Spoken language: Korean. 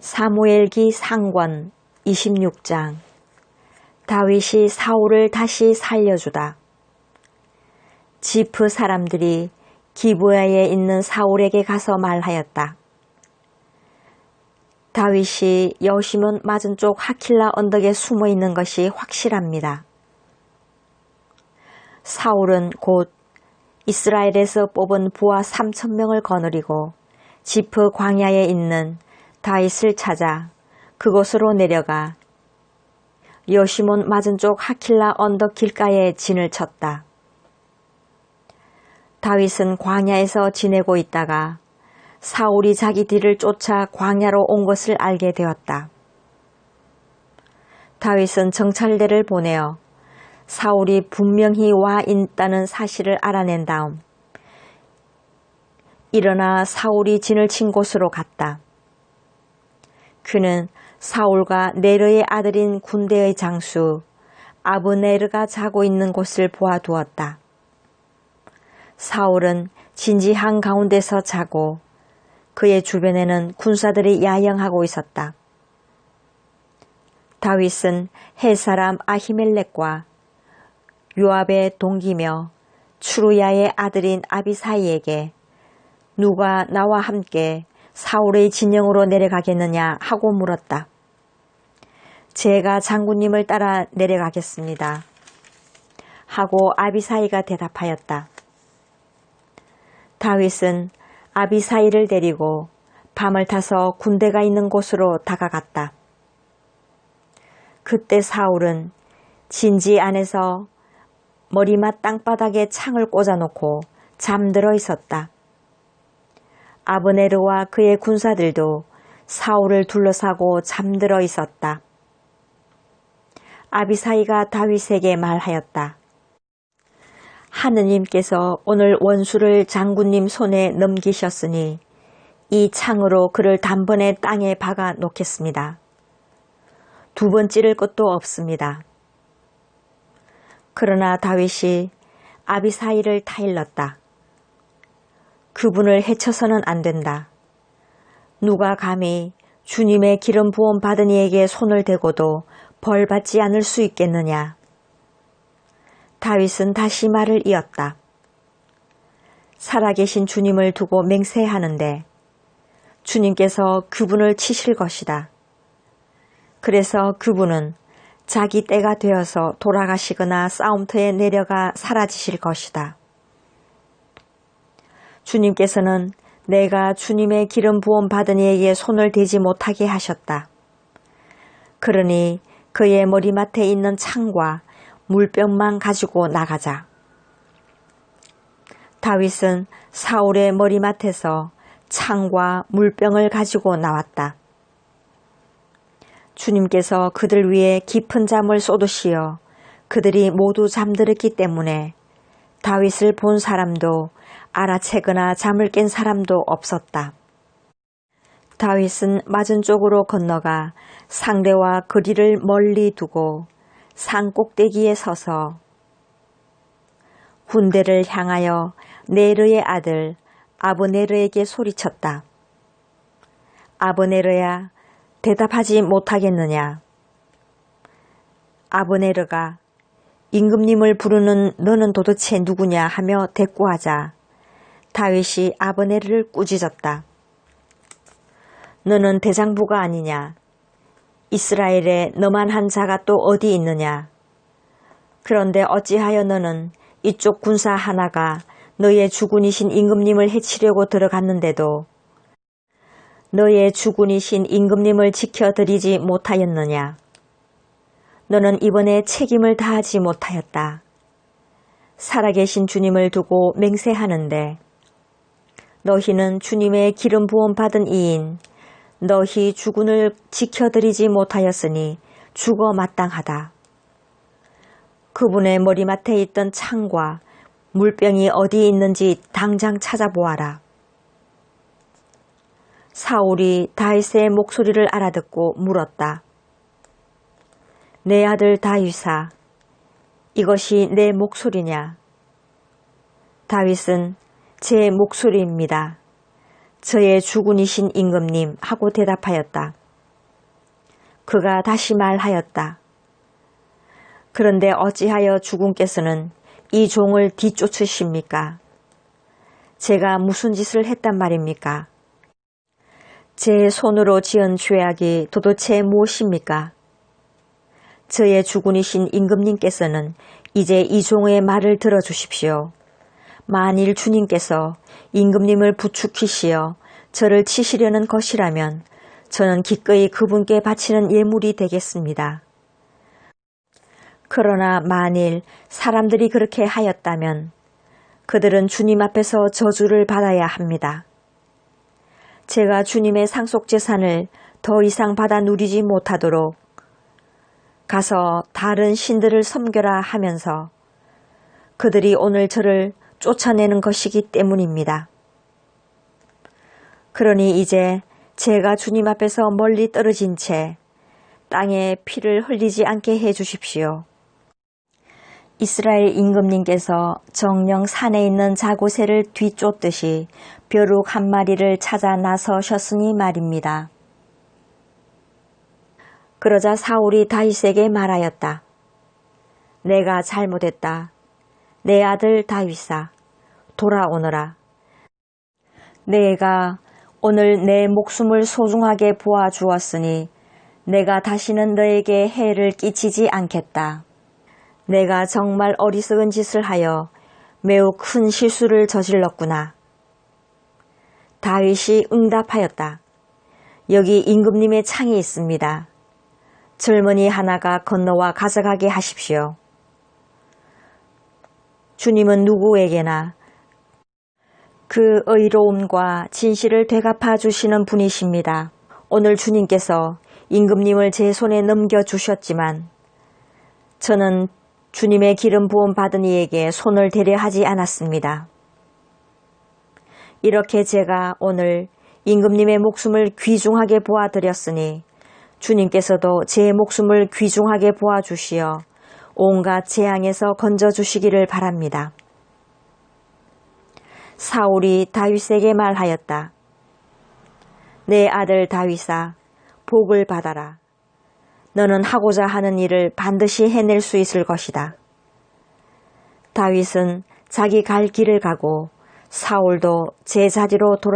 사무엘기 상권 26장 다윗이 사울을 다시 살려주다. 지프 사람들이 기부야에 있는 사울에게 가서 말하였다. 다윗이 여시몬 맞은 쪽 하킬라 언덕에 숨어 있는 것이 확실합니다. 사울은 곧 이스라엘에서 뽑은 부하 3천 명을 거느리고 지프 광야에 있는 다윗을 찾아 그곳으로 내려가 여시몬 맞은 쪽 하킬라 언덕 길가에 진을 쳤다. 다윗은 광야에서 지내고 있다가 사울이 자기 뒤를 쫓아 광야로 온 것을 알게 되었다. 다윗은 정찰대를 보내어 사울이 분명히 와 있다는 사실을 알아낸 다음 일어나 사울이 진을 친 곳으로 갔다. 그는 사울과 네르의 아들인 군대의 장수 아브네르가 자고 있는 곳을 보아두었다. 사울은 진지한 가운데서 자고 그의 주변에는 군사들이 야영하고 있었다. 다윗은 헬사람 아히멜렉과 요압의 동기며 추루야의 아들인 아비사이에게 누가 나와 함께 사울의 진영으로 내려가겠느냐 하고 물었다. 제가 장군님을 따라 내려가겠습니다. 하고 아비사이가 대답하였다. 다윗은 아비사이를 데리고 밤을 타서 군대가 있는 곳으로 다가갔다. 그때 사울은 진지 안에서 머리맡 땅바닥에 창을 꽂아놓고 잠들어 있었다. 아브네르와 그의 군사들도 사울을 둘러싸고 잠들어 있었다. 아비사이가 다윗에게 말하였다. 하느님께서 오늘 원수를 장군님 손에 넘기셨으니 이 창으로 그를 단번에 땅에 박아 놓겠습니다. 두 번 찌를 것도 없습니다. 그러나 다윗이 아비사이를 타일렀다. 그분을 해쳐서는 안 된다. 누가 감히 주님의 기름 부음 받은 이에게 손을 대고도 벌 받지 않을 수 있겠느냐. 다윗은 다시 말을 이었다. 살아계신 주님을 두고 맹세하는데 주님께서 그분을 치실 것이다. 그래서 그분은 자기 때가 되어서 돌아가시거나 싸움터에 내려가 사라지실 것이다. 주님께서는 내가 주님의 기름 부음 받은 이에게 손을 대지 못하게 하셨다. 그러니 그의 머리맡에 있는 창과 물병만 가지고 나가자. 다윗은 사울의 머리맡에서 창과 물병을 가지고 나왔다. 주님께서 그들 위해 깊은 잠을 쏟으시어 그들이 모두 잠들었기 때문에 다윗을 본 사람도 알아채거나 잠을 깬 사람도 없었다. 다윗은 맞은 쪽으로 건너가 상대와 거리를 멀리 두고 산 꼭대기에 서서 군대를 향하여 네르의 아들 아브네르에게 소리쳤다. 아브네르야 대답하지 못하겠느냐. 아브네르가 임금님을 부르는 너는 도대체 누구냐 하며 대꾸하자 다윗이 아브네르를 꾸짖었다. 너는 대장부가 아니냐. 이스라엘에 너만 한 자가 또 어디 있느냐. 그런데 어찌하여 너는 이쪽 군사 하나가 너의 주군이신 임금님을 해치려고 들어갔는데도 너의 주군이신 임금님을 지켜드리지 못하였느냐. 너는 이번에 책임을 다하지 못하였다. 살아계신 주님을 두고 맹세하는데 너희는 주님의 기름 부음 받은 이인 너희 주군을 지켜드리지 못하였으니 죽어 마땅하다. 그분의 머리맡에 있던 창과 물병이 어디 있는지 당장 찾아보아라. 사울이 다윗의 목소리를 알아듣고 물었다. 내 아들 다윗아, 이것이 내 목소리냐? 다윗은 제 목소리입니다. 저의 주군이신 임금님 하고 대답하였다. 그가 다시 말하였다. 그런데 어찌하여 주군께서는 이 종을 뒤쫓으십니까? 제가 무슨 짓을 했단 말입니까? 제 손으로 지은 죄악이 도대체 무엇입니까? 저의 주군이신 임금님께서는 이제 이 종의 말을 들어주십시오. 만일 주님께서 임금님을 부추기시어 저를 치시려는 것이라면 저는 기꺼이 그분께 바치는 예물이 되겠습니다. 그러나 만일 사람들이 그렇게 하였다면 그들은 주님 앞에서 저주를 받아야 합니다. 제가 주님의 상속 재산을 더 이상 받아 누리지 못하도록 가서 다른 신들을 섬겨라 하면서 그들이 오늘 저를 쫓아내는 것이기 때문입니다. 그러니 이제 제가 주님 앞에서 멀리 떨어진 채 땅에 피를 흘리지 않게 해 주십시오. 이스라엘 임금님께서 정령 산에 있는 자고새를 뒤쫓듯이 벼룩 한 마리를 찾아 나서셨으니 말입니다. 그러자 사울이 다윗에게 말하였다. 내가 잘못했다. 내 아들 다윗아, 돌아오너라. 내가 오늘 내 목숨을 소중하게 보아 주었으니 내가 다시는 너에게 해를 끼치지 않겠다. 내가 정말 어리석은 짓을 하여 매우 큰 실수를 저질렀구나. 다윗이 응답하였다. 여기 임금님의 창이 있습니다. 젊은이 하나가 건너와 가져가게 하십시오. 주님은 누구에게나 그 의로움과 진실을 되갚아 주시는 분이십니다. 오늘 주님께서 임금님을 제 손에 넘겨주셨지만 저는 주님의 기름 부음 받은 이에게 손을 대려 하지 않았습니다. 이렇게 제가 오늘 임금님의 목숨을 귀중하게 보아드렸으니 주님께서도 제 목숨을 귀중하게 보아주시어 온갖 재앙에서 건져 주시기를 바랍니다. 사울이 다윗에게 말하였다. 내 아들 다윗아, 복을 받아라. 너는 하고자 하는 일을 반드시 해낼 수 있을 것이다. 다윗은 자기 갈 길을 가고 사울도 제자리로 돌아